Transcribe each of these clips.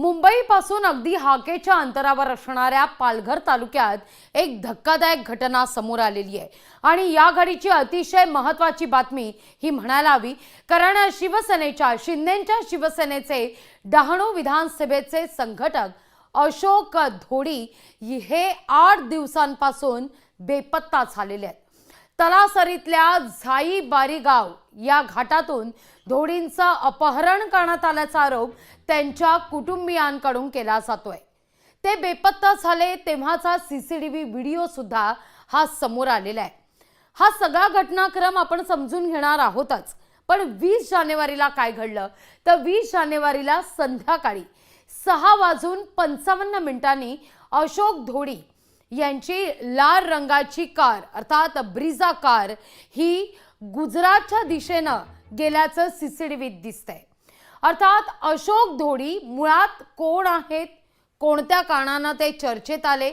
मुंबईपासून अगदी हाकेच्या अंतरावर असणाऱ्या पालघर तालुक्यात एक धक्कादायक घटना समोर आलेली आहे. आणि या घडीची अतिशय महत्वाची बातमी ही म्हणायला हवी कारण शिवसेनेच्या शिंदेच्या शिवसेनेचे डहाणू विधानसभेचे संघटक अशोक धोडी हे आठ दिवसांपासून बेपत्ता झालेले आहेत. तलासरीतल्या झाई बारीगाव या घाटातून धोडींचं अपहरण करण्यात आल्याचा आरोप त्यांच्या कुटुंबियांकडून केला जातोय. ते बेपत्ता झाले तेव्हाचा सी सी टी व्हिडिओ सुद्धा हा समोर आलेला आहे. हा सगळा घटनाक्रम आपण समजून घेणार आहोतच पण वीस जानेवारीला काय घडलं? तर वीस जानेवारीला संध्याकाळी सहा वाजून पंचावन्न मिनिटांनी अशोक धोडी यांची लाल रंगाची कार अर्थात ब्रिझा कार ही गुजरातच्या दिशेनं गेल्याचं सीसीटीव्हीत दिसतंय. अर्थात अशोक धोडी मुळात कोण आहेत कोणत्या कारणानं ते चर्चेत आले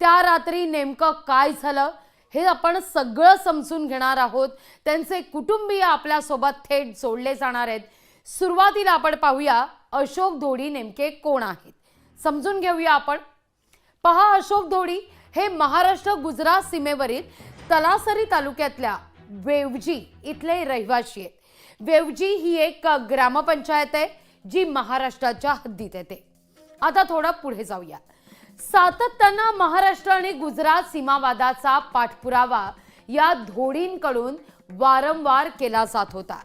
त्या रात्री नेमकं काय झालं हे आपण सगळं समजून घेणार आहोत. त्यांचे कुटुंबीय आपल्यासोबत थेट जोडले जाणार आहेत. सुरुवातीला आपण पाहूया अशोक धोडी नेमके कोण आहेत. समजून घेऊया आपण. पहा अशोक धोडी हे महाराष्ट्र गुजरात सीमेवरील तलासरी तालुक्यातल्या वेवजी इथले रहिवासी आहेत. वेवजी ही एक ग्रामपंचायत आहे जी महाराष्ट्राच्या हद्दीत येते. आता थोडा पुढे जाऊया. सातत्यानं महाराष्ट्र आणि गुजरात सीमावादाचा पाठपुरावा या धोडींकडून वारंवार केला जात होता.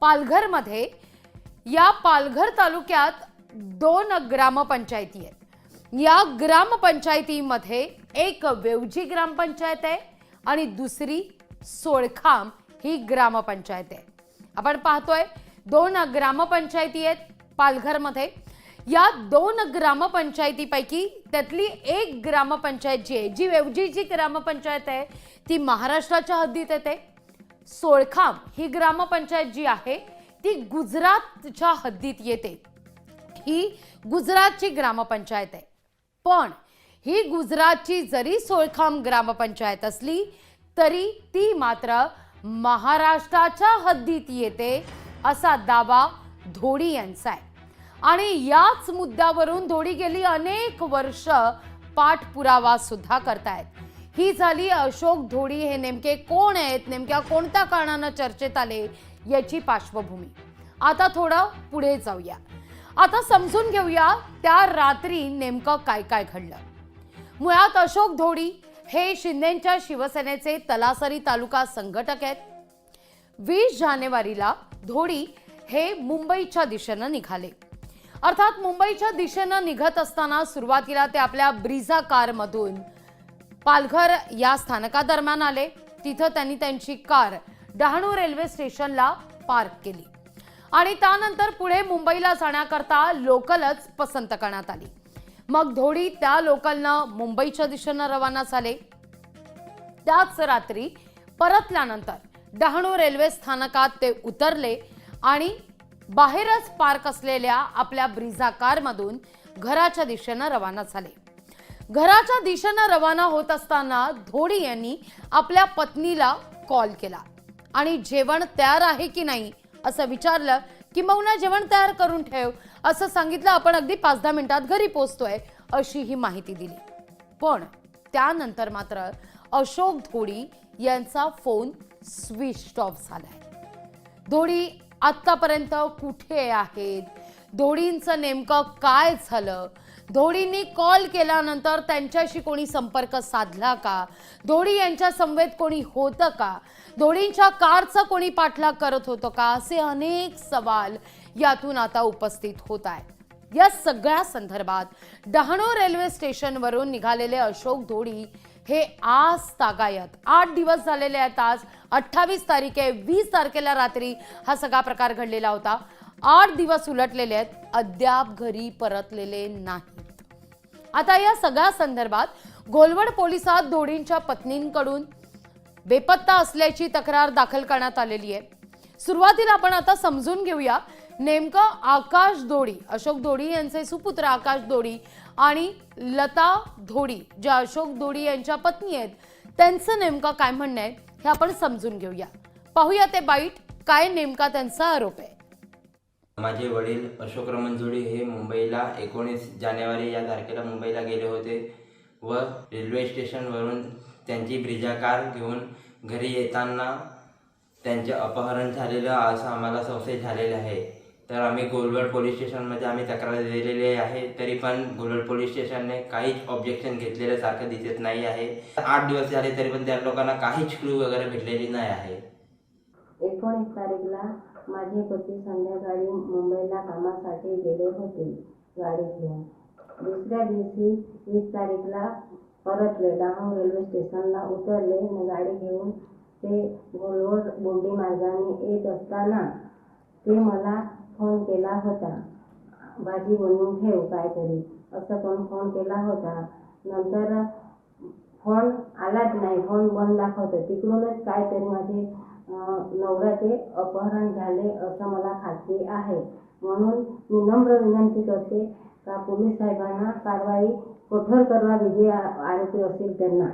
पालघरमध्ये या पालघर तालुक्यात दोन ग्रामपंचायती आहेत. या ग्रामपंचायतीमध्ये एक वेवजी ग्रामपंचायत आहे आणि दुसरी सोळखाम ही ग्रामपंचायत आहे. आपण पाहतोय दोन ग्रामपंचायती आहेत पालघरमध्ये. या दोन ग्रामपंचायतीपैकी त्यातली एक ग्रामपंचायत जी आहे जी वेवजी जी ग्रामपंचायत आहे ती महाराष्ट्राच्या हद्दीत येते. सोळखाम ही ग्रामपंचायत जी आहे ती गुजरातच्या हद्दीत येते. ही गुजरातची ग्रामपंचायत आहे. पण ही गुजरातची जरी सोळखाम ग्रामपंचायत असली तरी ती मात्र महाराष्ट्राच्या हद्दीत येते असा दावा धोडी यांचा आहे. आणि याच मुद्द्यावरून धोडी गेली अनेक वर्ष पाठपुरावा सुद्धा करतायत. ही झाली अशोक धोडी हे नेमके कोण आहेत नेमक्या कोणत्या कारणानं चर्चेत आले याची पार्श्वभूमी. आता थोडं पुढे जाऊया. आता समजून घेऊया त्या रात्री नेमकं काय काय घडलं. मुळात अशोक धोडी हे शिंदेच्या शिवसेनेचे तलासरी तालुका संघटक आहेत. वीस जानेवारीला धोडी हे मुंबईच्या दिशेनं निघाले. अर्थात मुंबईच्या दिशेनं निघत असताना सुरुवातीला ते आपल्या ब्रिझा कारमधून पालघर या स्थानकादरम्यान आले. तिथं त्यांनी त्यांची कार डहाणू रेल्वे स्टेशनला पार्क केली. आणि त्यानंतर पुढे मुंबईला जाण्याकरता लोकलच पसंत करण्यात आली. मग धोडी त्या लोकलनं मुंबईच्या दिशेनं रवाना झाले. त्याच रात्री परतल्यानंतर डहाणू रेल्वे स्थानकात ते उतरले आणि बाहेरच पार्क असलेल्या आपल्या ब्रिझा कारमधून घराच्या दिशेनं रवाना झाले. घराच्या दिशेनं रवाना होत असताना धोडी यांनी आपल्या पत्नीला कॉल केला आणि जेवण तयार आहे की नाही असं विचारलं किंबहुना जेवण तयार करून ठेव. असं सांगितलं आपण अगदी पाच दहा मिनिटात घरी पोचतोय अशी ही माहिती दिली. पण त्यानंतर मात्र अशोक धोडी यांचा फोन स्विच ऑफ झालाय. धोडी आत्तापर्यंत कुठे आहेत? धोडींचं नेमकं काय झालं? धोडींनी कॉल केल्यानंतर त्यांच्याशी कोणी संपर्क साधला का? धोडी यांच्या संवेद कोणी होतं का? धोडींच्या कारचा कोणी पाठलाग करत होतं का? असे अनेक सवाल यातून आता उपस्थित होत आहेत. या सगळ्या संदर्भात डहाणू रेल्वे स्टेशनवरून निघालेले अशोक धोडी हे आज तागायत. आठ दिवस झालेले आहेत आज. अठ्ठावीस तारीख आहे वीस तारखेला रात्री हा सगळा प्रकार घडलेला होता. आठ दिवस उलटलेले आहेत. अद्याप घरी परतलेले नाहीत. आता या सगळ्या संदर्भात घोलवड पोलिसात धोडींच्या पत्नींकडून बेपत्ता असल्याची तक्रार दाखल करण्यात आलेली आहे. सुरुवातीला आपण आता समजून घेऊया नेमकं आकाश धोडी अशोक धोडी यांचे सुपुत्र आकाश धोडी आणि लता धोडी ज्या अशोक धोडी यांच्या पत्नी आहेत त्यांचं नेमकं काय म्हणणं आहे हे आपण समजून घेऊया. पाहूया ते बाईट काय नेमका त्यांचा आरोप आहे. माझे वडील अशोक रमणजोडी हे मुंबईला एकोणीस जानेवारी या तारखेला मुंबईला गेले होते व रेल्वे स्टेशनवरून त्यांची ब्रिजा कार घेऊन घरी येताना त्यांचे अपहरण झालेलं असं आम्हाला संशय झालेला आहे. तर आम्ही गोलवड पोलीस स्टेशनमध्ये आम्ही तक्रार दिलेली आहे तरी पण गोलवड पोलीस स्टेशनने काहीच ऑब्जेक्शन घेतलेल्यासारखं दिसत नाही आहे. आठ दिवस झाले तरी पण त्या लोकांना काहीच क्लू वगैरे भेटलेली नाही आहे. एकोणीस तारीखला माझे पती संध्याकाळी मुंबईला कामासाठी गेले होते गाडी घेऊन दुसऱ्या दिवशी वीस तारीखला परतले डहाणू रेल्वे स्टेशनला उतरले. आणि गाडी घेऊन ते गोलवड बोंडी मार्गाने येत असताना ते मला फोन केला होता. भाजी बनवून ठेव काहीतरी. असं पण फोन केला होता. नंतर फोन आलाच नाही. फोन बंद दाखवतो. तिकडूनच काहीतरी माझे नवऱ्याचे अपहरण झाले असं मला खात्री आहे. म्हणून मी नम्र विनंती करते का पोलीस साहेबांना कारवाई कठोर करावी जे आरोपी असतील त्यांना.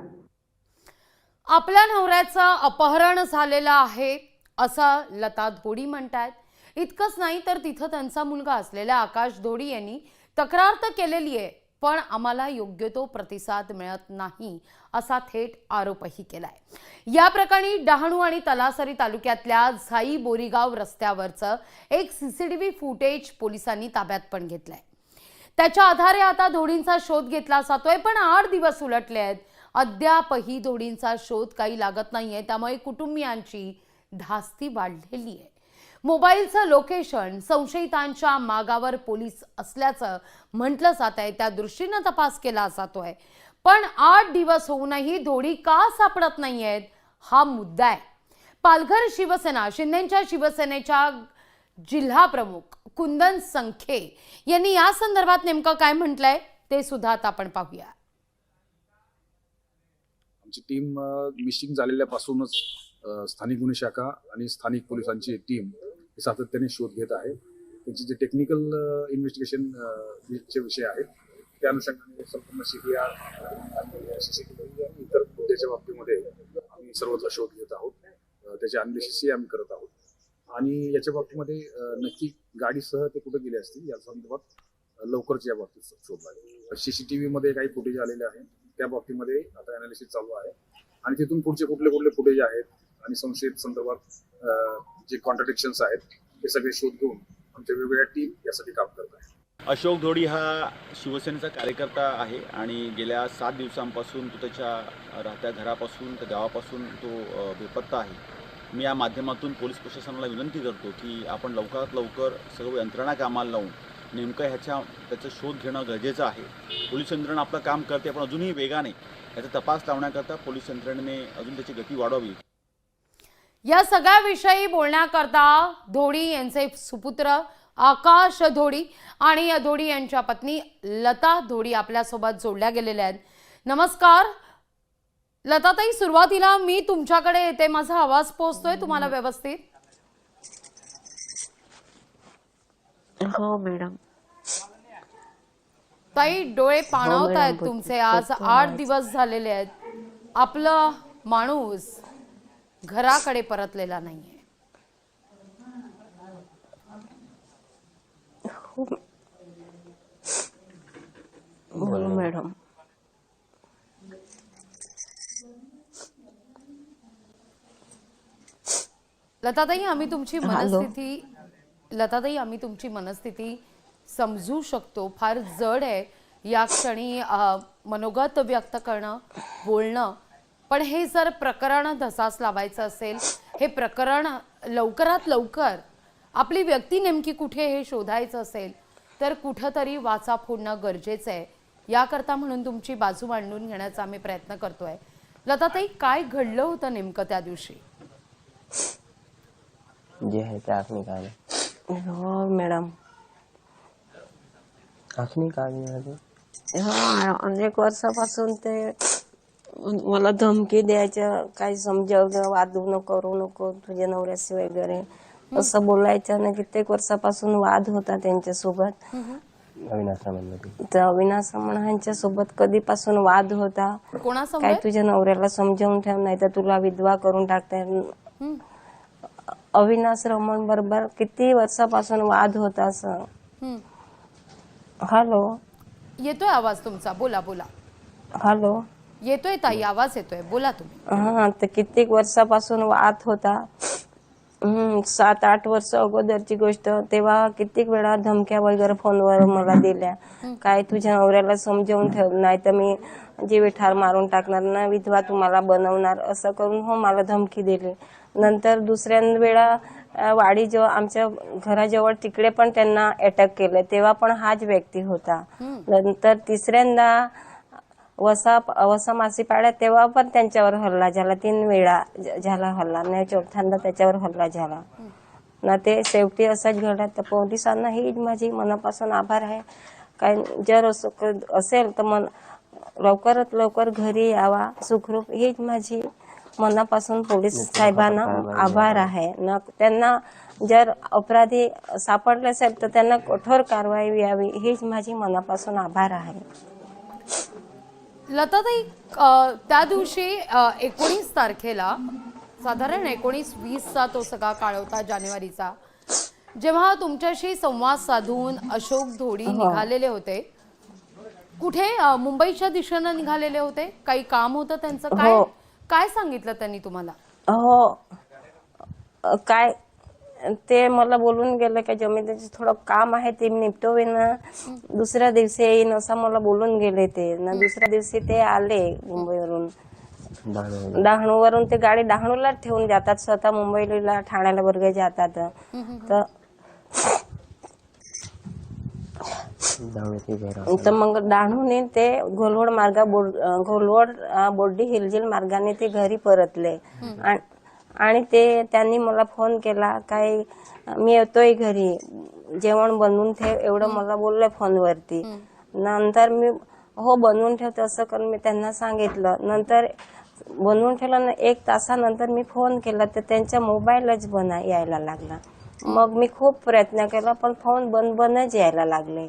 आपल्या नवऱ्याचं अपहरण झालेलं आहे असं लता धोडी म्हणतात. इतकंच नाही तर तिथं त्यांचा मुलगा असलेला आकाश धोडी यांनी तक्रार तर केलेली आहे. पण आम्हाला योग्य तो प्रतिसाद मिळत नाही असा थेट आरोपही केलाय. या प्रकरणी डहाणू आणि तलासरी तालुक्यातल्या झाई बोरीगाव रस्त्यावरचं एक सीसीटीव्ही फुटेज पोलिसांनी ताब्यात पण घेतलंय. त्याच्या आधारे आता धोडींचा शोध घेतला जातोय पण आठ दिवस उलटले आहेत. अद्यापही धोडींचा शोध काही लागत नाहीये त्यामुळे कुटुंबियांची धास्ती वाढलेली आहे. मोबाईलचं लोकेशन संशयितांच्या मागावर पोलीस असल्याचं म्हटलं जात आहे. त्या दृष्टीनं तपास केला जातोय. पण आठ दिवस होऊनही धोडी का सापडत नाहीयेत हा मुद्दा आहे. पालघर शिवसेना शिंदेच्या शिवसेनेच्या जिल्हा प्रमुख कुंदन संखे यांनी या संदर्भात नेमकं काय म्हटलंय ते सुद्धा आता आपण पाहूया. आमची टीम मिसिंग झालेल्यापासूनच स्थानिक गुन्हे शाखा आणि स्थानिक पोलिसांची टीम हे सातत्याने शोध घेत आहे. त्यांचे जे टेक्निकल इन्व्हेस्टिगेशन चे विषय आहेत त्या अनुषंगाने संपूर्ण सी टी आर आणि इतर मुद्द्याच्या बाबतीमध्ये आम्ही सर्वत्र शोध घेत आहोत. त्याचे अनालिसिसही आम्ही करत आहोत. आणि याच्या बाबतीमध्ये नक्की गाडीसह ते कुठे गेले असतील या संदर्भात लवकरच या बाबतीत शोध लागेल. टी व्हीमध्ये काही फुटेज आलेले आहे. त्या बाबतीमध्ये आता अनालिसिस चालू आहे. आणि तिथून पुढचे कुठले कुठले फुटेज आहेत आणि संशयित संदर्भात जे कॉन्ट्रडिक्शन्स आहेत ते सगळे शोध घेऊन आमच्या वेगवेगळ्या टीम यासाठी काम करत आहेत. अशोक धोडी हा शिवसेनेचा कार्यकर्ता आहे आणि गेल्या सात दिवसांपासून तो त्याच्या राहत्या घरापासून त्या गावापासून तो बेपत्ता आहे. मी या माध्यमातून पोलीस प्रशासनाला विनंती करतो की आपण लवकरात लवकर सर्व यंत्रणा कामाला लावून नेमकं ह्याच्या त्याचा शोध घेणं गरजेचं आहे. पोलीस यंत्रणा आपलं काम करते पण अजूनही वेगाने याचा तपास लावण्याकरता पोलीस यंत्रणेने अजून त्याची गती वाढवावी. या सगळ्याविषयी बोलण्याकरता धोडी यांचे सुपुत्र आकाश धोडी आणि या धोडी यांच्या पत्नी लता धोडी आपल्यासोबत जोडल्या गेलेल्या आहेत. नमस्कार. लताताई सुरुवातीला मी तुमच्याकडे येते. माझा आवाज पोहोचतोय तुम्हाला व्यवस्थित? हो मॅडम. ताई डोळे पाणावत मॅडम, आहेत तुमचे. आज आठ. दिवस झालेले आहेत. आपलं माणूस घराकडे परतलेला नाहीये. बोलो मॅडम. लताताई आम्ही तुमची. मनस्थिती लताताई आम्ही तुमची मनस्थिती समजू शकतो. फार जड आहे. या क्षणी मनोगत व्यक्त करणं बोलणं पण हे जर प्रकरण धसास लावायचं असेल हे प्रकरण लवकरात लवकर आपली व्यक्ती नेमकी कुठे हे शोधायचं असेल तर कुठंतरी वाचा फोडणं गरजेचं आहे. याकरता म्हणून तुमची बाजू मांडून घेण्याचा आम्ही प्रयत्न करतोय. लताताई काय घडलं होतं नेमकं त्या दिवशी? जे आहे ते आखणी हो मॅडम. आखणी हो अनेक वर्षापासून ते मला धमकी द्यायच्या काही समजावलं वादू नको करू नको तुझ्या नवऱ्याशी वगैरे. असं बोलायचं ना कित्येक वर्षापासून वाद होता त्यांच्यासोबत. नवीन आश्रमांमध्ये तर अविनाश ह्यांच्या सोबत कधीपासून वाद होता? काय कोणासमोर? तुझ्या नवऱ्याला समजावून ठेव नाही तर तुला विधवा करून टाकता अविनाश रमण बरोबर किती वर्षापासून वाद होता असं? हं. हॅलो येतोय आवाज तुमचा बोला बोला. हॅलो येतोय ताई आवाज येतोय. बोला तुम्ही. हा तर कित्येक वर्षापासून वाद होता. सात आठ वर्ष अगोदरची गोष्ट. तेव्हा कित्येक वेळा धमक्या वगैरे फोनवर मला दिल्या. काय तुझ्या नवऱ्याला समजावून ठेव नाही तर मी जीवे ठार मारून टाकणार ना विधवा तुम्हाला बनवणार असं करून हो मला धमकी दिली. नंतर दुसऱ्या वेळा वाडी जेव्हा आमच्या घराजवळ तिकडे पण त्यांना अटॅक केलं. तेव्हा पण हाच व्यक्ती होता. नंतर तिसऱ्यांदा वसा वसा मासी पाड्यात तेव्हा पण त्यांच्यावर हल्ला झाला. तीन वेळा झाला हल्ला. नाही चौथ्यांदा त्याच्यावर हल्ला झाला. ना ते शेवटी असंच घडलं. तर पोलिसांना ही माझी मनापासून आभार आहे. काय जर असेल तर मन लवकरात लवकर घरी यावा. सुखरूप हीच माझी मनापासून पोलीस साहेबांना आभार आहे. न त्यांना जर अपराधी सापडले असेल तर त्यांना कठोर कारवाई यावी हीच माझी मनापासून आभार आहे. लताताई त्या दिवशी एकोणीस तारखेला साधारण एकोणीस वीसचा तो सगळा काळ होता जानेवारीचा जेव्हा तुमच्याशी संवाद साधून अशोक धोडी निघालेले होते कुठे मुंबईच्या दिशेनं निघालेले होते? काही काम होतं त्यांचं? काय हो. काय सांगितलं त्यांनी तुम्हाला? हो. काय ते मला बोलून गेले का जमिनीचं थोडं काम आहे ते निपटवेन दुसऱ्या दिवशी येईन असं मला बोलून गेले ते. ना दुसऱ्या दिवशी ते आले मुंबईवरून. डहाणूवरून ते गाडी डहाणूला ठेवून जातात. स्वतः मुंबईला ठाण्याला वगैरे जातात. तर मग डहाणूने ते घोलवड मार्गा बोर्ड घोलवड बोर्डी हिलजिल मार्गाने ते घरी परतले. आण- आणि ते त्यांनी मला फोन केला काय मी येतोय घरी. जेवण बनवून ठेव एवढं मला बोलले फोनवरती. नंतर मी हो बनवून ठेवते असं करून मी त्यांना सांगितलं. नंतर बनवून ठेवलं ना एक तासानंतर मी फोन केला तर त्यांचा मोबाईलच बंद यायला लागला. मग मी खूप प्रयत्न केला पण फोन बंद बंदच यायला लागले.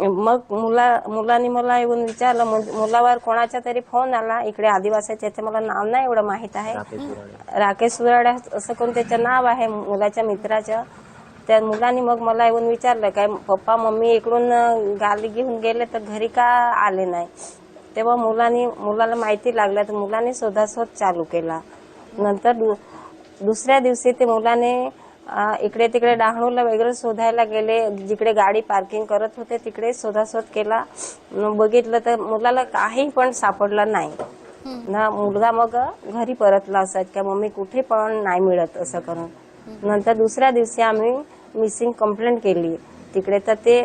मग मुला मुलांनी मला येऊन विचारलं मुलावर कोणाचा तरी फोन आला इकडे आदिवासी त्याचं मला नाव नाही एवढं माहीत आहे. राकेश सुराडे असं कोण त्याचं नाव आहे मुलाच्या मित्राचं. त्या मुलांनी मग मला येऊन विचारलं काय पप्पा मम्मी इकडून गाडी घेऊन गेले तर घरी का आले नाही? तेव्हा मुलांनी मुलाला माहिती लागलं तर मुलांनी शोधाशोध चालू केला. नंतर दु- दुसऱ्या दिवशी ते मुलाने इकडे तिकडे डहाणूला वगैरे शोधायला गेले. जिकडे गाडी पार्किंग करत होते तिकडे शोधाशोध केला. बघितलं तर मुलाला काही पण सापडलं नाही. ना मुलगा मग घरी परतला असत का मम्मी कुठे पण नाही मिळत असं करून. नंतर दुसऱ्या दिवशी आम्ही मिसिंग कंप्लेंट केली. तिकडे तर ते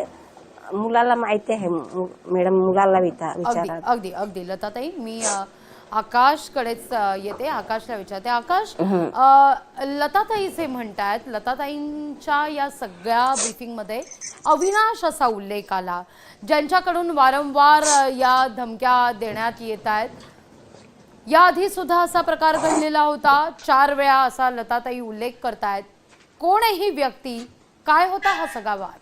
मुलाला माहिती आहे. मॅडम मुलाला विचार अगदी अगदी लताताई मी आकाशकडेच येते आकाशला विचारते. आकाश लताताईचे म्हणतायत लताताईंच्या या सगळ्या ब्रीफिंगमध्ये अविनाश असा उल्लेख आला ज्यांच्याकडून वारंवार या धमक्या देण्यात येत आहेत याआधी सुद्धा असा प्रकार घडलेला होता. चार वेळा असा लताताई उल्लेख करतायत. कोण आहे ही व्यक्ती काय होता हा सगळा वाद?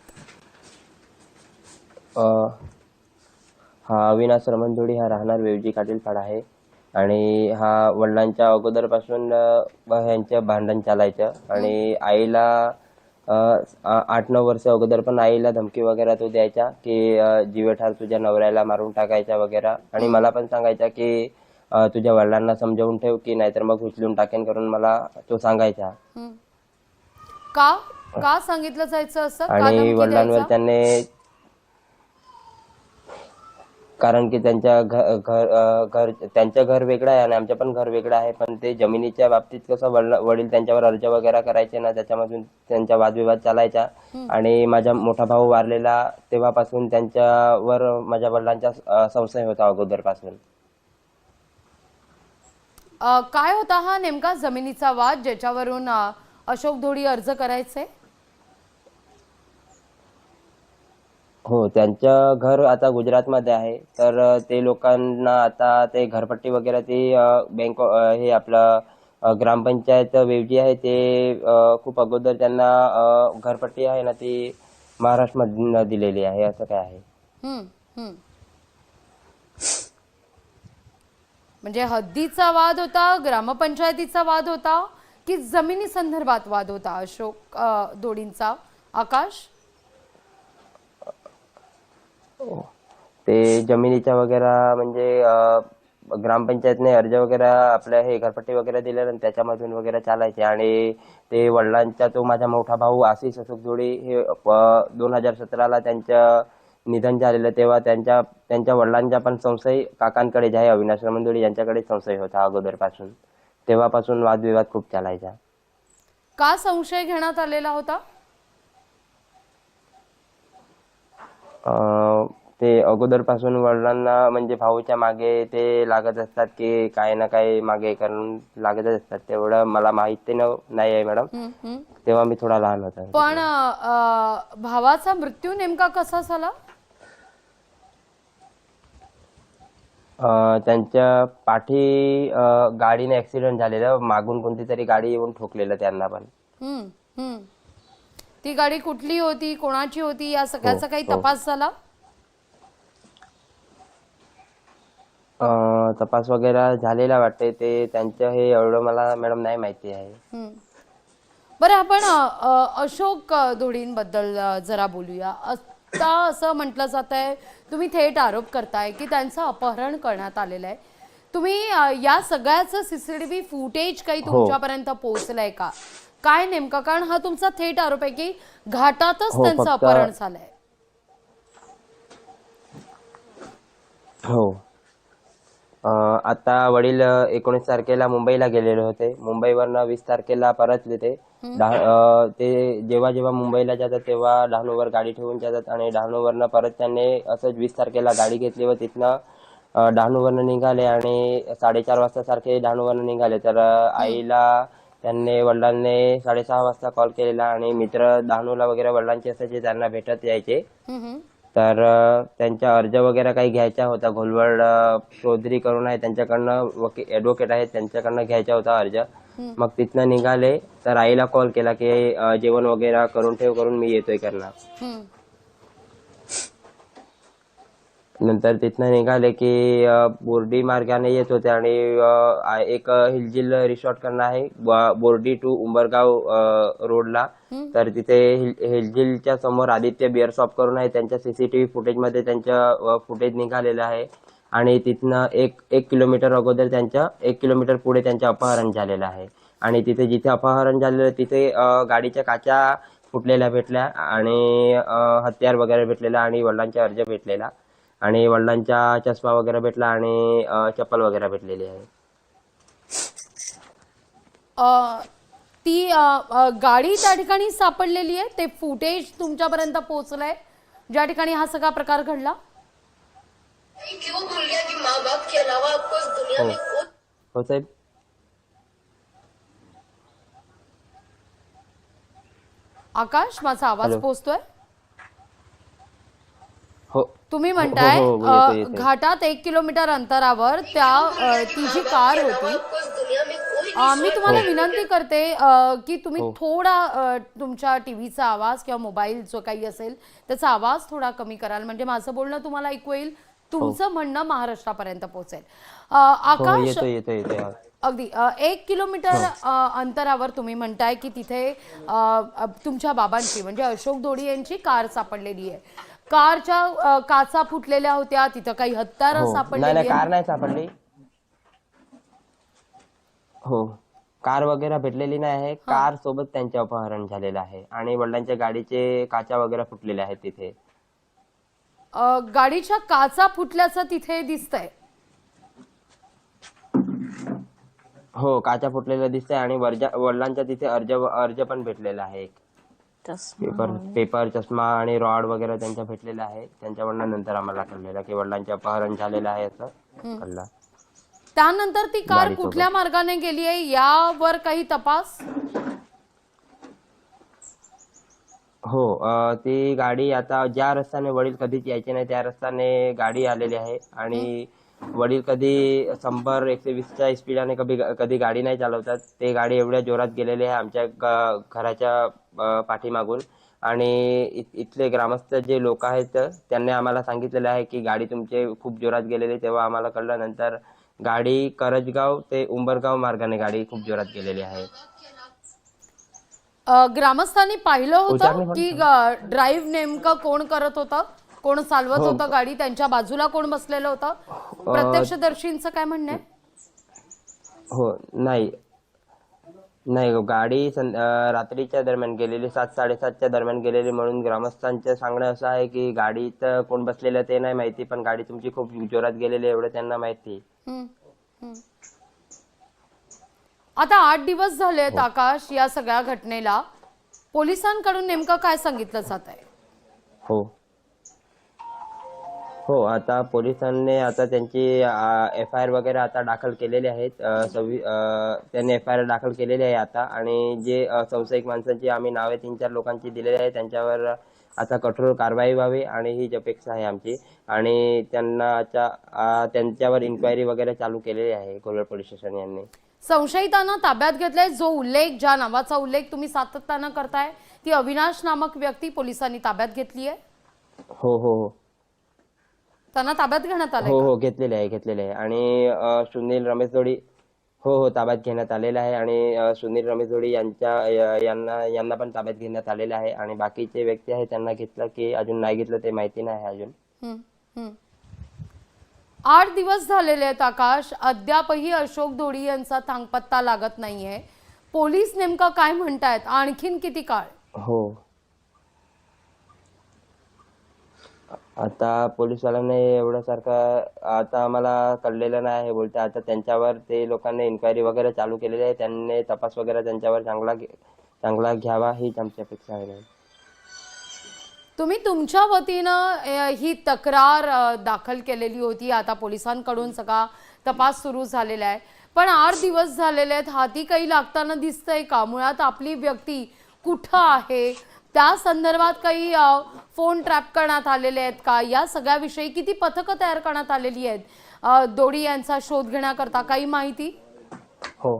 हा अविनाश रमणजोडी हा राहणार वेवजी काटीलपाड आहे. आणि हा वडिलांच्या अगोदरपासून अ, ह्यांचं भांडण चालायचं आणि आईला आठ नऊ वर्ष अगोदर पण आईला धमकी वगैरे तो द्यायचा की जीवेठार तुझ्या नवऱ्याला मारून टाकायचा वगैरे आणि मला पण सांगायचा की तुझ्या वडिलांना समजावून ठेव की नाहीतर मग उचलून टाकेन करून मला तो सांगायचा. का का सांगितलं जायचं असं आणि वडिलांवर? त्याने कारण की त्यांच्या घ- घर घर त्यांचं घर वेगळं आहे आणि आमचं पण घर वेगळं आहे. पण ते जमिनीच्या बाबतीत कसं वडला- वडील त्यांच्यावर अर्ज वगैरे करायचे ना त्याच्यामधून त्यांचा वादविवाद चालायचा. आणि माझा मोठा भाऊ वारलेला तेव्हापासून त्यांच्यावर माझ्या वडिलांचा अं, संशय होता अगोदरपासून. अ, काय होता हा नेमका जमिनीचा वाद ज्याच्यावरून अ, अशोक धोडी अर्ज करायचे? हो त्यांचं घर आता गुजरातमध्ये आहे. तर ते लोकांना आता ते घरपट्टी वगैरे ते बँक हे आपलं अ, ग्रामपंचायत वेवजी आहे ते अ, खूप अगोदर त्यांना अ, घरपट्टी आहे ना ती महाराष्ट्रामधून दिलेली आहे असं काय आहे. म्हणजे हद्दीचा वाद होता ग्रामपंचायतीचा वाद होता की जमिनी संदर्भात वाद होता अशोक अ, दोडींचा? आकाश? ते जमिनीच्या वगैरे म्हणजे ग्रामपंचायतने अर्ज वगैरे आपल्या हे घरपट्टी वगैरे दिले आणि त्याच्यामधून वगैरे चालायचे. आणि ते वडिलांचा तो माझा मोठा भाऊ आशिष अशोक जोडी हे दोन हजार सतराला त्यांचं निधन झालेलं तेव्हा त्यांच्या त्यांच्या वडिलांचा पण संशय काकांकडे जे आहे अविनाश रमणदोडी यांच्याकडे संशय होता अगोदरपासून. तेव्हापासून वादविवाद खूप चालायचा. का संशय घेण्यात आलेला होता? ते अगोदरपासून वडिलांना म्हणजे भाऊच्या मागे ते लागत असतात की काय ना काय मागे करून लागतच असतात. तेवढं मला माहिती नव- नाही आहे मॅडम. हम्म, हम्म. तेव्हा मी थोडा लहान होता. पण अ, भावाचा मृत्यू नेमका कसा झाला? अं, त्यांच्या पाठी अं, गाडीने ऍक्सिडेंट झालेलं. मागून कोणती तरी गाडी येऊन ठोकलेलं त्यांना पण. हम्म, हम्म. ती गाडी कुठली होती कोणाची होती या सगळ्याचा हो, काही हो. तपास झाला अं, तपास वगैरे झालेला वाटते ते त्यांचं हे एवढं मला मॅडम नाही माहिती आहे. बरं आपण अ, अ, अशोक अ, दोडींबद्दल अ, जरा बोलूया आता असं म्हटलं जात आहे तुम्ही थेट आरोप करताय की त्यांचं अपहरण करण्यात आलेलं आहे तुम्ही अ, या सगळ्याचं सीसीटीव्ही फुटेज काही हो. तुमच्यापर्यंत पोहोचलंय का काय नेमकं? कारण हा तुमचा थेट आरोप आहे की घाटातच हो, त्यांचं फक्त- अपहरण झालंय. हो. अं, आता वडील एकोणीस तारखेला मुंबईला गेलेले होते. मुंबईवरनं वीस तारखेला परतले ते डहा- अं, ते जेव्हा जेव्हा मुंबईला जातात तेव्हा डहाणूवर गाडी ठेवून जातात आणि डहाणूवरनं परत त्यांनी असंच वीस तारखेला गाडी घेतली व तिथनं अं, डहाणूवरनं निघाले आणि साडेचार वाजता सारखे डहाणूवरनं निघाले. तर अं, आईला त्यांनी वडिलांनी साडेसहा वाजता कॉल केलेला आणि मित्र डहाणूला वगैरे वडिलांचे असायचे त्यांना भेटत यायचे. तर अ, त्यांचा अर्ज वगैरे काही घ्यायचा होता. घोलवड चौधरी करून आहे त्यांच्याकडनं वकील ॲडव्होकेट आहेत त्यांच्याकडनं घ्यायचा होता अर्ज. मग तिथनं निघाले. तर आईला कॉल केला की जेवण वगैरे करून ठेव करून मी येतोय करणार हम्म. नंतर तिथनं निघाले की बोर्डी मार्गाने येत होते आणि एक हिलजिल रिसॉर्ट करणं आहे. बोर्डी टू उंबरगाव रोडला. तर तिथे हिल- हिलजिलच्या समोर आदित्य बिअर शॉप करून आहे. त्यांच्या सीसीटीव्ही फुटेजमध्ये त्यांच्या फुटेज निघालेलं आहे. आणि तिथनं एक एक किलोमीटर अगोदर त्यांच्या एक किलोमीटर पुढे त्यांचं अपहरण झालेलं आहे. आणि तिथे जिथे अपहरण झालेलं तिथे गाडीच्या काचा फुटलेल्या भेटल्या आणि हत्यार वगैरे भेटलेला आणि वडिलांचा अर्ज भेटलेला. आणि वडिलांचा चष्मा वगैरे भेटला आणि चप्पल वगैरे भेटलेली आहे. ती गाडी त्या ठिकाणी सापडलेली आहे. ते फुटेज तुमच्यापर्यंत पोहोचलंय. ज्या ठिकाणी हा सगळा प्रकार घडला? क्यों भूल गया कि माँ बाप के अलावा आपको इस दुनिया हो. हो साहेब. आकाश माझा आवाज. पोहोचतोय? तुम्ही म्हणताय हो, हो, हो, अ, येतोय, येतोय. घाटात एक किलोमीटर अंतरावर त्या अ, ती जी कार होती. में कोई अ, मी तुम्हाला विनंती करते अ, की तुम्ही हो. थोडा अ, तुमच्या टीव्हीचा आवाज किंवा मोबाईल जो काही असेल त्याचा आवाज थोडा कमी कराल. म्हणजे माझं बोलणं तुम्हाला ऐकू येईल तुमचं म्हणणं महाराष्ट्रापर्यंत पोहोचेल. अ, हो आकाश येतोय येतोय येतोय आवाज. अगदी. अ, एक किलोमीटर अ, अंतरावर तुम्ही म्हणताय की तिथे अ, अ, तुमच्या बाबांची म्हणजे अशोक दोडी यांची कार सापडलेली आहे. कारच्या अ, काचा फुटलेल्या होत्या तिथं काही हत्यारं हो. नाही सापडलेली नाही कार आहेत. नाही सापडली. हो. कार वगैरे भेटलेली नाही आहे. कार सोबत त्यांचे अपहरण झालेलं आहे. आणि वडिलांच्या गाडीचे काचा वगैरे फुटलेले आहेत तिथे. अ, गाडीच्या काचा फुटल्याचं तिथे दिसतंय. हो काचा फुटलेल्या दिसतंय आणि वरजा वडिलांच्या तिथे अर्ज अर्ज पण भेटलेला आहे एक. पेपर पेपर चष्मा आणि रॉड वगैरे त्यांच्या भेटलेला आहे. त्यांच्याकडनं नंतर आम्हाला कळलेलं की वडिलांचे अपहरण झालेलं आहे असं कळलं. त्यानंतर ती कार गाडीसोबत. कुठल्या मार्गाने गेली आहे यावर काही तपास? हो अ, ती गाडी आता ज्या रस्त्याने वडील कधीच यायचे नाही त्या रस्त्याने गाडी आलेली आहे. आणि वडील कधी शंभर एकशे वीसच्या स्पीडाने कधी कधी गाडी नाही चालवतात. ते गाडी एवढ्या जोरात गेलेली आहे आमच्या ग- घराच्या पाठीमागून. आणि इथले ग्रामस्थ जे लोक आहेत त्यांनी आम्हाला सांगितलेलं आहे की गाडी तुमचे खूप जोरात गेलेली तेव्हा आम्हाला कळलं नंतर गाडी करजगाव ते उंबरगाव मार्गाने गाडी खूप जोरात गेलेली आहे. ग्रामस्थांनी पाहिलं होतं की ड्राईव्ह नेमकं कोण करत होतं? कोण चालवत हो. होतं गाडी त्यांच्या बाजूला कोण बसलेलं होतं? प्रत्यक्षदर्शींचं काय म्हणणं? आहे हो नाही. नाही हो, गाडी सं अं, रात्रीच्या दरम्यान गेलेली सात साडेसातच्या दरम्यान गेलेली म्हणून ग्रामस्थांचं सांगणं असं आहे की गाडीत कोण बसलेलं ते नाही माहिती पण गाडी तुमची खूप जोरात गेलेली आहे एवढं त्यांना माहिती. हम्म, हम्म. आता आठ दिवस झाले आहेत आकाश या सगळ्या घटनेला. पोलिसांकडून नेमकं काय सांगितलं जात आहे हो. हो आता पोलिसांनी आता त्यांची एफ आय आर वगैरे आता दाखल केलेले आहेत. अं, सव्वी अं, त्यांनी एफ आय आर दाखल केलेली आहे आता. आणि जे संशयित माणसांची आम्ही नावे तीन चार लोकांची दिलेली आहे त्यांच्यावर आता कठोर कारवाई व्हावी आणि हीच अपेक्षा आहे आमची. आणि त्यांना त्यांच्यावर इन्क्वायरी वगैरे चालू केलेली आहे कोल्हाड पोलीस स्टेशन यांनी. संशयितांना ताब्यात घेतलाय जो उल्लेख ज्या नावाचा उल्लेख तुम्ही सातत्यानं करताय ती अविनाश नामक व्यक्ती पोलिसांनी ताब्यात घेतली आहे हो हो हो. त्यांना ताब्यात घेण्यात आलंय हो का? हो घेतलेले आहे घेतलेले आहे. आणि अ, सुनील रमेश जोडी हो हो ताब्यात घेण्यात आलेला आहे. आणि अ, सुनील रमेश जोडी यांच्या य- यांना यांना पण ताब्यात घेण्यात आलेलं आहे. आणि बाकीचे व्यक्ती आहेत त्यांना घेतलं की अजून नाही घेतलं ते माहिती नाही अजून. हम्म, हम्म. आठ दिवस झालेले आहेत आकाश. अद्यापही अशोक दोडी यांचा थांगपत्ता लागत नाहीये. पोलीस नेमकं काय म्हणतायत? आणखीन किती काळ? हो. आता पोलीसवाल्यांनी एवढं सारखं आता आम्हाला कळलेलं नाही हे बोलते. आता त्यांच्यावर ते लोकांनी इन्क्वायरी वगैरे चालू केलेली आहे. त्यांनी तपास वगैरे त्यांच्यावर चांगला घे- चांगला घ्यावा हीच आमची अपेक्षा आहे. तुम्ही तुमच्या वतीनं अ, ही तक्रार अ, दाखल केलेली होती. आता पोलिसांकडून सगळा तपास सुरू झालेला आहे. पण आठ दिवस झालेले आहेत. हाती काही लागताना दिसतंय का? मुळात आपली व्यक्ती कुठं आहे? त्या संदर्भात काही फोन ट्रॅप करण्यात आलेले आहेत का? या सगळ्याविषयी किती पथकं तयार करण्यात आलेली आहेत? दोडी यांचा शोध घेण्याकरता काही माहिती? हो.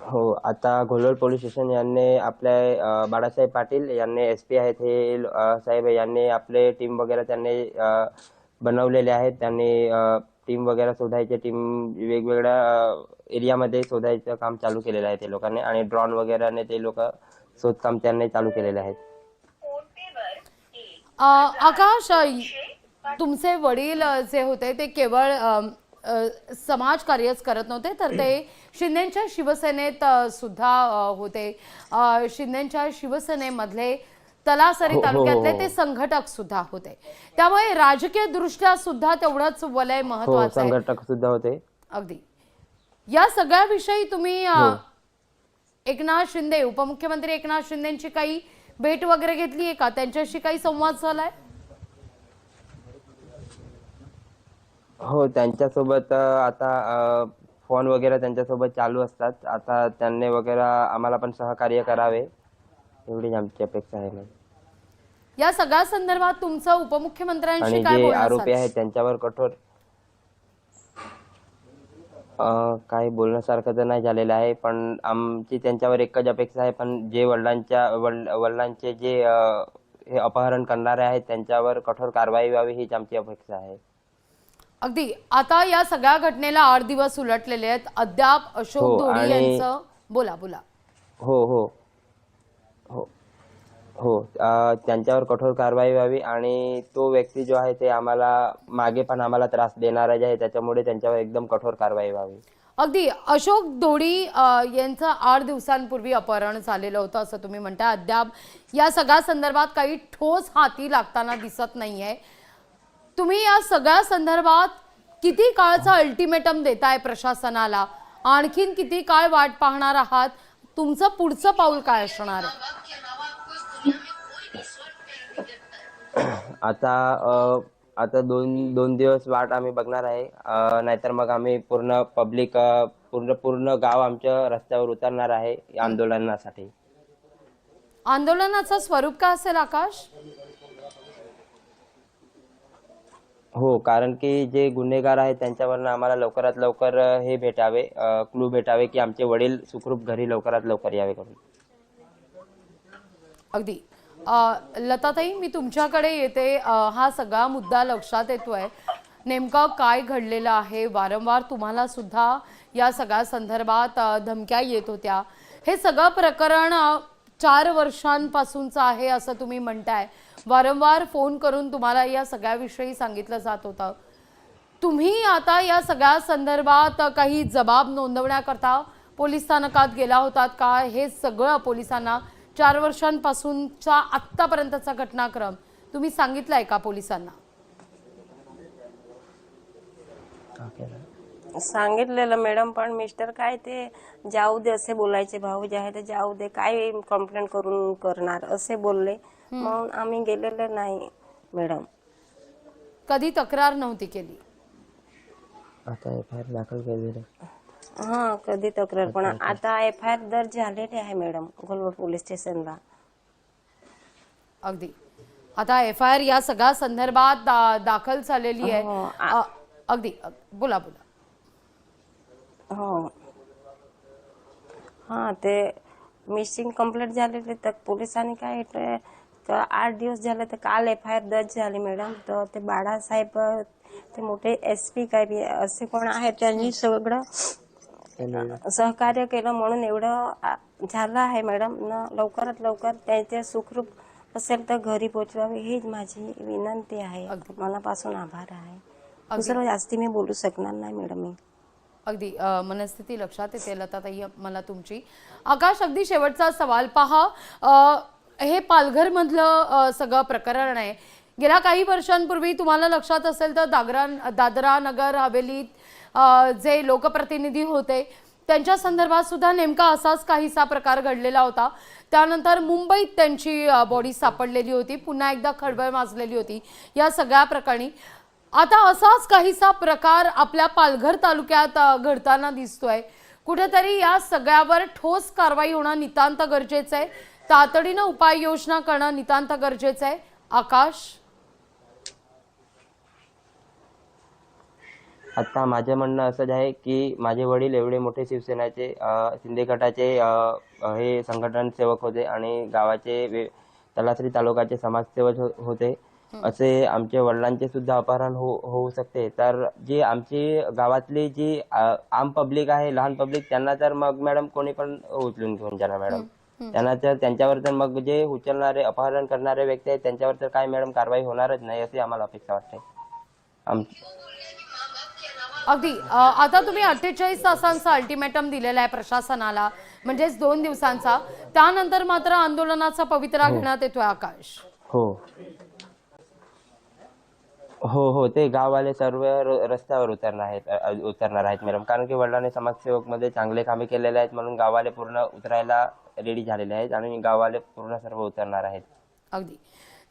हो आता घोलवड पोलीस स्टेशन यांनी आपल्या बाळासाहेब पाटील यांनी एस पी आहेत हे साहेब यांनी आपले टीम वगैरे त्यांनी बनवलेले आहेत. त्यांनी टीम वगैरे शोधायचे. टीम वेगवेगळ्या एरियामध्ये शोधायचं काम चालू केलेलं आहे ते लोकांनी आणि ड्रोन वगैरेने ते लोक शोधकाम त्यांनी चालू केलेले आहेत आकाश तुमचे वडील जे होते ते केवळ अ, समाजकार्यच करत नव्हते तर ते शिंदेच्या शिवसेनेत सुद्धा होते. शिंदेच्या शिवसेनेमधले तलासरी हो, हो, तालुक्यातले हो. ते संघटक सुद्धा होते. त्यामुळे राजकीय दृष्ट्या सुद्धा तेवढंच वलय महत्वाचं संघटक सुद्धा होते. अगदी. या सगळ्याविषयी तुम्ही हो. एकनाथ शिंदे उपमुख्यमंत्री एकनाथ शिंदेची काही भेट वगैरे घेतली आहे का त्यांच्याशी काही संवाद झालाय हो त्यांच्यासोबत आता फोन वगैरे त्यांच्यासोबत चालू असतात आता त्यांनी वगैरे आम्हाला पण सहकार्य करावे एवढीच आमची अपेक्षा आहे. या सगळ्या संदर्भात तुमचं उपमुख्यमंत्र्यांशी काय आरोपी? आहेत त्यांच्यावर कठोर काही बोलण्यासारखं तर नाही झालेलं आहे पण आमची त्यांच्यावर एकच अपेक्षा आहे पण जे वडिलांच्या वड- वडिलांचे जे हे अपहरण करणारे आहेत त्यांच्यावर कठोर कारवाई व्हावी हीच आमची अपेक्षा आहे. अगदी. आता या सगळ्या घटनेला आठ दिवस उलटलेले आहेत. अद्याप अशोक हो, आणि- यांचं बोला बोला. हो हो. हो. हो अ, त्यांच्यावर कठोर कारवाई व्हावी आणि तो व्यक्ती जो आहे ते आम्हाला मागे पण आम्हाला त्रास देणारा जे आहे त्याच्यामुळे त्यांच्यावर एकदम कठोर कारवाई व्हावी. अगदी अशोक दोडी अ, यांचं आठ दिवसांपूर्वी अपहरण झालेलं होतं असं तुम्ही म्हणता अद्याप या सगळ्या संदर्भात काही ठोस हाती लागताना दिसत नाहीये. तुम्ही या सगळ्या संदर्भात किती काळचा अल्टिमेटम देताय प्रशासनाला? आणखीन किती काळ वाट पाहणार आहात? तुमचं पुढचं पाऊल काय असणार? आहे आता आता दोन दोन दिवस वाट आम्ही बघणार आहे. नाहीतर मग आम्ही पूर्ण पब्लिक पूर्ण पूर्ण गाव आमच्या रस्त्यावर उतरणार आहे आंदोलनासाठी. आंदोलनाचं स्वरूप काय असेल आकाश? हो कारण की जे गुन्हेगार आहेत त्यांच्यावरनं आम्हाला लवकरात लवकर हे भेटावे क्लू भेटावे की आमचे वडील सुखरूप घरी लवकरात लवकर यावे करून. अगदी. लताताई मी तुमच्याकडे येते. हा सगळा मुद्दा लक्षात येतोय. नेमकं काय घडलेलं आहे? वारंवार तुम्हाला सुद्धा या सगळ्या संदर्भात धमक्या येत होत्या. हे सगळं प्रकरण चार वर्षांपासूनचं आहे असं तुम्ही म्हणताय. वारंवार फोन करून तुम्हाला या सगळ्याविषयी सांगितलं जात होतं. तुम्ही आता या सगळ्या संदर्भात काही जबाब नोंदवण्याकरता पोलीस स्थानकात गेला होतात का? हे सगळं पोलिसांना चार वर्षांपासूनचा आत्तापर्यंतचा घटनाक्रम तुम्ही सांगितलाय का पोलिसांना? का केलं? सांगितलेलं मॅडम पण मिस्टर काय ते जाऊ दे असे बोलायचे भाऊ जे आहे ते जाऊ दे काय कंप्लेंट करून करणार असे बोलले. म्हणून आम्ही गेलेले नाही मॅडम. कधी तक्रार नव्हती केली? आता एफ आय आर दाखल केलेलं हा कधी तक्रार. पण आता एफ आय आर दर्ज झालेली आहे मॅडम गोलवड पोलीस स्टेशनला. अगदी. आता एफ आय आर या सगळ्या संदर्भात दा- दाखल झालेली आहे. हो, अ, अगदी अ, बोला बोला. हो. हा ते मिसिंग कंप्लीट झालेली तर पोलिसांनी काय ते क- आठ दिवस झाले तर काल एफ आय आर दर्ज झाली मॅडम. तर ते बाळासाहेब ते मोठे एस पी काय बी असे कोण आहेत त्यांनी सगळं सहकार्य केलं म्हणून एवढं झालं आहे मॅडम. न लवकरात लवकर त्यांचे सुखरूप असेल तर घरी पोचवावे हीच माझी विनंती आहे. मनापासून आभार आहे. दुसरं जास्ती मी बोलू शकणार नाही मॅडम मी. अगदी. मनस्थिती लक्षात येते लताताई मला तुमची. आकाश अगदी शेवटचा सवाल. पहा हे पालघरमधलं सगळं प्रकरण आहे. गेल्या काही वर्षांपूर्वी तुम्हाला लक्षात असेल तर दादरा दादरा नगर हवेलीत जे लोकप्रतिनिधी होते त्यांच्या संदर्भात सुद्धा नेमका असाच काहीसा प्रकार घडलेला होता. त्यानंतर मुंबईत त्यांची बॉडी सापडलेली होती पुन्हा एकदा खळबळ माजलेली होती या सगळ्या प्रकरणी. आता असाच काहीसा प्रकार आपल्या पालघर तालुक्यात घडताना दिसतोय. कुठेतरी या सगळ्यावर ठोस कारवाई होणं नितांत गरजेचं आहे. तातडीनं उपाययोजना करणं नितांत गरजेचं आहे. आकाश? आता माझं म्हणणं असंच आहे की माझे वडील एवढे मोठे शिवसेनाचे शिंदे गटाचे हे संघटन सेवक होते आणि गावाचे वे- तलासरी तालुक्याचे समाजसेवक हो- होते. असे आमच्या वडिलांचे सुद्धा अपहरण हो होऊ शकते. तर जी आमची गावातली जी आम पब्लिक आहे लहान पब्लिक त्यांना तर मग मॅडम कोणी पण उचलून घेऊन जाणार मॅडम. त्यांना तर त्यांच्यावर तर मग जे उचलणारे अपहरण करणारे व्यक्ती आहेत त्यांच्यावर तर काय मॅडम कारवाई होणारच नाही अशी आम्हाला अपेक्षा वाटते. आम अगदी आता तुम्ही अठ्ठेचाळीस तासांचा अल्टिमेटम दिलेला आहे प्रशासनाला म्हणजेच दोन दिवसांचा. त्यानंतर मात्र आंदोलनाचा पवित्रा घेण्यात येतोय आकाश. हो. हो हो ते गाववाले सर्व रस्त्यावर उतरणार आहेत उतरणार आहेत मॅडम कारण की वडिलांनी समाजसेवकमध्ये चांगले कामे केलेले आहेत म्हणून गाववाले पूर्ण उतरायला रेडी झालेले आहेत आणि गाववाले पूर्ण सर्व उतरणार आहेत. अगदी.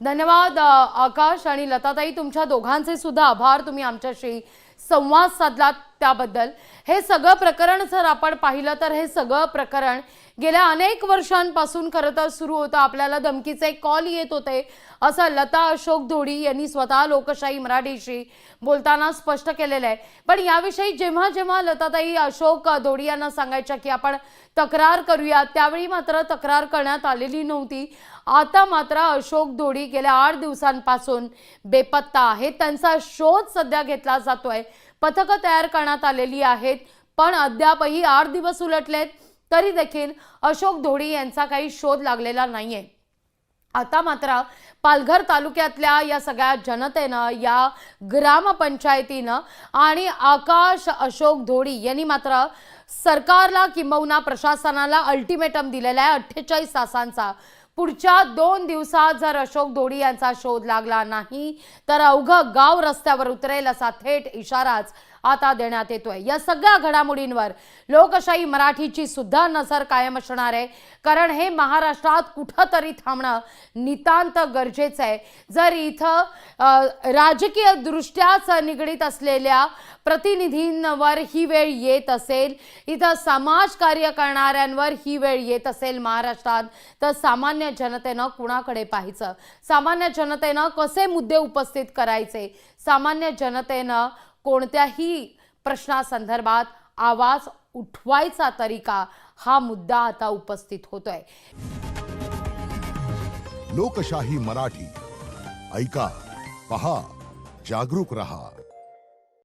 धन्यवाद आकाश आणि लताताई तुमच्या दोघांचे सुद्धा आभार. तुम्ही आमच्याशी संवाद साधला त्याबद्दल. हे सगळं प्रकरण जर आपण पाहिलं तर हे सगळं प्रकरण गेल्या अनेक वर्षांपासून खरं तर सुरू होतं. आपल्याला धमकीचे कॉल येत होते. असं लता अशोक धोडी यांनी स्वतः लोकशाही मराठीशी बोलताना स्पष्ट केलेलं आहे. पण याविषयी जेव्हा जेव्हा लताताई अशोक धोडी यांना सांगायच्या की आपण तक्रार करूया त्यावेळी मात्र तक्रार करण्यात आलेली नव्हती. आता मात्र अशोक धोडी गेल्या आठ दिवसांपासून बेपत्ता आहेत त्यांचा शोध सध्या घेतला जातोय. पथकं तयार करण्यात आलेली आहेत पण अद्यापही आठ दिवस उलटलेत तरी देखील अशोक धोडी यांचा काही शोध लागलेला नाहीये. आता मात्र पालघर तालुक्यातल्या या सगळ्या जनतेनं या ग्रामपंचायतीनं आणि आकाश अशोक धोडी यांनी मात्र सरकारला किंबहुना प्रशासनाला अल्टिमेटम दिलेला आहे. अठ्ठेचाळीस तासांचा पुढच्या दोन दिवसात जर अशोक धोडी यांचा शोध लागला नाही तर अवघं गाव रस्त्यावर उतरेल असा थेट इशाराच आता देण्यात येतोय. या सगळ्या घडामोडींवर लोकशाही मराठीची सुद्धा नजर कायम असणार आहे. कारण हे महाराष्ट्रात कुठंतरी थांबणं नितांत गरजेचं आहे. जर इथं राजकीय दृष्ट्याच निगडीत असलेल्या प्रतिनिधींवर ही वेळ येत असेल इथं समाज कार्य करणाऱ्यांवर ही वेळ येत असेल महाराष्ट्रात तर सामान्य जनतेनं कुणाकडे पाहायचं? सामान्य जनतेनं कसे मुद्दे उपस्थित करायचे? सामान्य जनतेनं कोणत्याही प्रश्नासंदर्भात आवाज उठवायचा तरीका हा मुद्दा आता उपस्थित होतोय. लोकशाही मराठी. ऐका पहा जागरूक रहा.